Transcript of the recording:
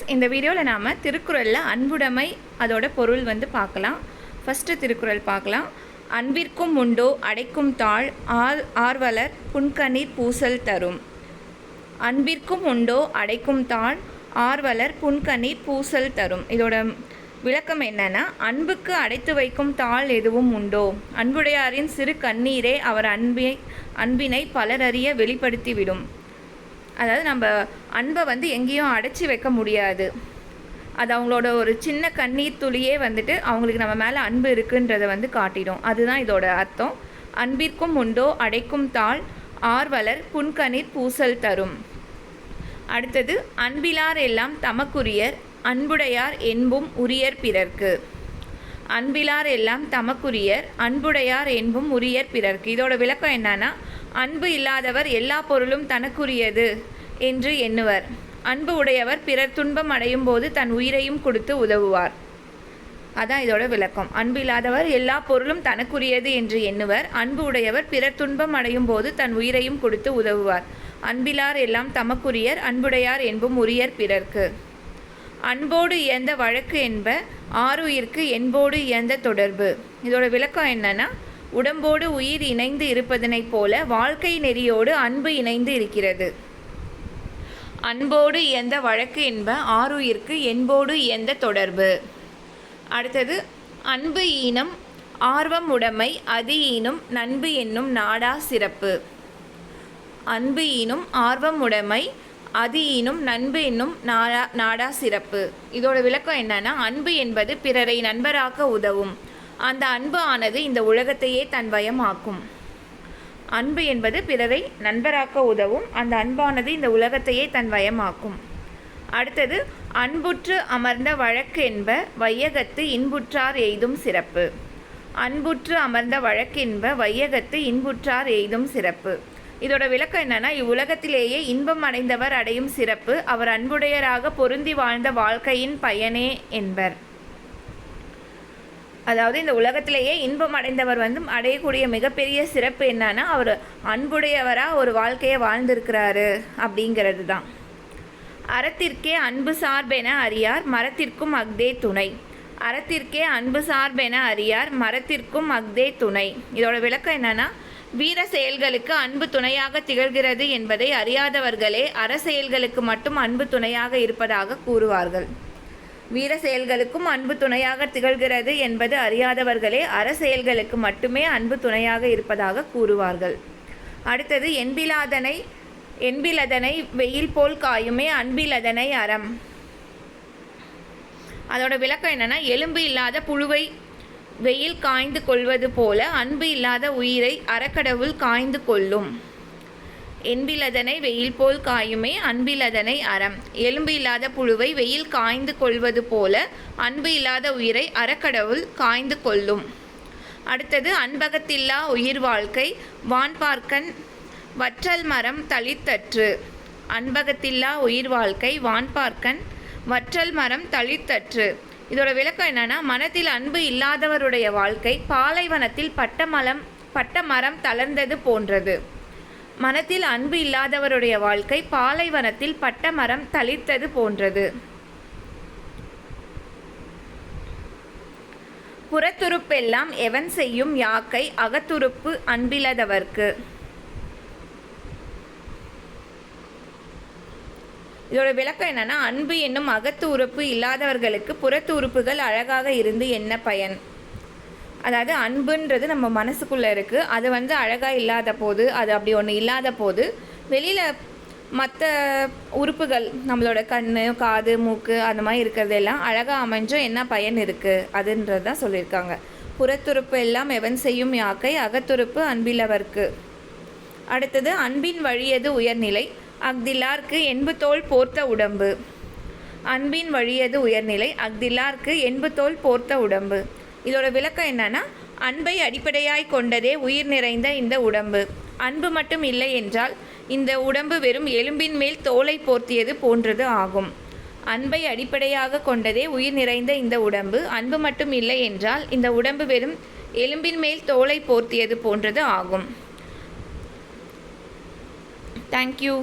Friends இந்த வீடியோவில் நாம் திருக்குறளில் அன்புடைமை அதோட பொருள் வந்து பார்க்கலாம். ஃபஸ்ட்டு திருக்குறள் பார்க்கலாம். அன்பிற்கும் உண்டோ அடைக்கும் தாழ் ஆர் ஆர்வலர் புன்கண்ணீர் பூசல் தரும். அன்பிற்கும் உண்டோ அடைக்கும் தாழ் ஆர்வலர் புன்கண்ணீர் பூசல் தரும். இதோட விளக்கம் என்னன்னா அன்புக்கு அடைத்து வைக்கும் தாள் எதுவும் உண்டோ? அன்புடையாரின் சிறு கண்ணீரே அவர் அன்பை அன்பினை பலரறிய வெளிப்படுத்திவிடும். அதாவது நம்ம அன்பை வந்து எங்கேயும் அடைச்சி வைக்க முடியாது. அது அவங்களோட ஒரு சின்ன கண்ணீர் துளியே வந்துட்டு அவங்களுக்கு நம்ம மேலே அன்பு இருக்குன்றதை வந்து காட்டிடும். அதுதான் இதோட அர்த்தம். அன்பிற்கும் உண்டோ அடைக்கும் தாள் ஆர்வலர் புன்கண்ணீர் பூசல் தரும். அடுத்தது அன்பிலார் எல்லாம் தமக்குரியர் அன்புடையார் என்பும் உரியர் பிறர்க்கு. அன்பிலார் எல்லாம் தமக்குரியர் அன்புடையார் என்பும் உரியர் பிறர்க்கு. இதோட விளக்கம் என்னன்னா அன்பு இல்லாதவர் எல்லா பொருளும் தனக்குரியது. என்று எண்ணுவர். அன்பு உடையவர் பிறர் துன்பம் அடையும் போது தன் உயிரையும் கொடுத்து உதவுவார். அதான் இதோட விளக்கம். அன்பு இல்லாதவர் எல்லா பொருளும் தனக்குரியது என்று எண்ணுவர். அன்பு உடையவர் பிறர் துன்பம் அடையும் போது தன் உயிரையும் கொடுத்து உதவுவார். அன்பிலார் எல்லாம் தமக்குரியர் அன்புடையார் என்பும் உரியர் பிறர்க்கு. அன்போடு இயந்த வழக்கு என்ப ஆறுயிர்க்கு என்போடு இயந்த தொடர்பு. இதோட விளக்கம் என்னன்னா உடம்போடு உயிர் இணைந்து இருப்பதனைப் போல வாழ்க்கை நெறியோடு அன்பு இணைந்து இருக்கிறது. அன்போடு எந்த வழக்கு என்ப ஆறுயிர்க்கு என்போடு எந்த தொடர்பு. அடுத்தது அன்பு ஈனம் ஆர்வம் உடைமை அதி ஈனும் நண்பு என்னும் நாடா சிறப்பு. அன்பு ஈனும் ஆர்வம் உடைமை அது ஈனும் நண்பு என்னும் நாடா நாடா சிறப்பு. இதோட விளக்கம் என்னன்னா அன்பு என்பது பிறரை நண்பராக்க உதவும். அந்த அன்பு ஆனது இந்த உலகத்தையே தன் வயமாக்கும். அன்பு என்பது பிறரை நண்பராக்க உதவும். அந்த அன்பானது இந்த உலகத்தையே தன் வயமாக்கும். அடுத்தது அன்புற்று அமர்ந்த வழக்கு என்ப வையகத்து இன்புற்றார் எய்தும் சிறப்பு. அன்புற்று அமர்ந்த வழக்கென்ப வையகத்து இன்புற்றார் எய்தும் சிறப்பு. இதோட விளக்கம் என்னன்னா இவ்வுலகத்திலேயே இன்பம் அடைந்தவர் அடையும் சிறப்பு. அவர் அன்புடையராக பொருந்தி வாழ்ந்த வாழ்க்கையின் பயனே என்பர். அதாவது இந்த உலகத்திலேயே இன்பம் அடைந்தவர் வந்து அடையக்கூடிய மிகப்பெரிய சிறப்பு என்னன்னா அவர் அன்புடையவராக ஒரு வாழ்க்கையை வாழ்ந்திருக்கிறாரு அப்படிங்கிறது தான் அறத்திற்கே அன்பு சார்பென அறியார் மரத்திற்கும் அக்தே துணை. அறத்திற்கே அன்பு சார்பென அறியார் மரத்திற்கும் அக்தே துணை. இதோட விளக்கம் என்னன்னா வீர செயல்களுக்கு அன்பு துணையாக திகழ்கிறது என்பதை அறியாதவர்களே அற செயல்களுக்கு மட்டும் அன்பு துணையாக இருப்பதாக கூறுவார்கள். வீர செயல்களுக்கும் அன்பு துணையாக திகழ்கிறது என்பது அறியாதவர்களே அற செயல்களுக்கு மட்டுமே அன்பு துணையாக இருப்பதாக கூறுவார்கள். அடுத்தது என்பிலாதனை என்பிலதனை வெயில் போல் காயுமே அன்பிலதனை அறம். அதோட விளக்கம் என்னென்னா எலும்பு இல்லாத புழுவை வெயில் காய்ந்து கொள்வது போல அன்பு இல்லாத உயிரை அறக்கடவுள் காய்ந்து கொள்ளும். என்பிலதனை வெயில் போல் காயுமே அன்பிலதனை அறம். எலும்பு இல்லாத புழுவை வெயில் காய்ந்து கொள்வது போல அன்பு இல்லாத உயிரை அறக்கடவுள் காய்ந்து கொள்ளும். அடுத்தது அன்பகத்தில்லா உயிர் வாழ்க்கை வான்பார்க்கன் வற்றல் மரம் தளித்தற்று அன்பகத்தில்லா உயிர் வாழ்க்கை வான்பார்க்கன் வற்றல் மரம் தளித்தற்று இதோட விளக்கம் என்னன்னா மனத்தில் அன்பு இல்லாதவருடைய வாழ்க்கை பாலைவனத்தில் பட்டமலம் பட்டமரம் பட்ட மரம் தளர்ந்தது போன்றது. மனத்தில் அன்பு இல்லாதவருடைய வாழ்க்கை பாலைவனத்தில் பட்ட மரம் தளிர்த்தது போன்றது. புறத்துருப்பெல்லாம் எவன் செய்யும் யாக்கை அகத்துருப்பு அன்பிலதவர்க்கு. இதோட விளக்கம் என்னன்னா அன்பு என்னும் அகத்து உறுப்பு இல்லாதவர்களுக்கு புறத்து உறுப்புகள் அழகாக இருந்து என்ன பயன்? அதாவது அன்புன்றது நம்ம மனசுக்குள்ளே இருக்குது அது வந்து அழகாக இல்லாத போது அது அப்படி ஒன்று இல்லாத போது வெளியில் மற்ற உறுப்புகள் நம்மளோட கண் காது மூக்கு அந்த மாதிரி இருக்கிறதெல்லாம் அழகாக அமைஞ்சும் என்ன பயன் இருக்குது அதுன்றது தான் சொல்லியிருக்காங்க. புறத்துறுப்பு எல்லாம் எவன் செய்யும் யாக்கை? அகத்துறுப்பு அன்பிலவர்க்கு. அடுத்தது அன்பின் வழியது உயர்நிலை. அக்திலார்க்கு என்பு தோல் போர்த்த உடம்பு. அன்பின் வழியது உயர்நிலை. அக்திலார்க்கு என்பு தோல் போர்த்த உடம்பு. இதோட விளக்கம் என்னன்னா அன்பை அடிப்படையாய் கொண்டதே உயிர் நிறைந்த இந்த உடம்பு. அன்பு மட்டும் இல்லை என்றால் இந்த உடம்பு வெறும் எலும்பின் மேல் தோலை போர்த்தியது போன்றது ஆகும். அன்பை அடிப்படையாக கொண்டதே உயிர் நிறைந்த இந்த உடம்பு. அன்பு மட்டும் இல்லை என்றால் இந்த உடம்பு வெறும் எலும்பின் மேல் தோலை போர்த்தியது போன்றது ஆகும். தேங்க்யூ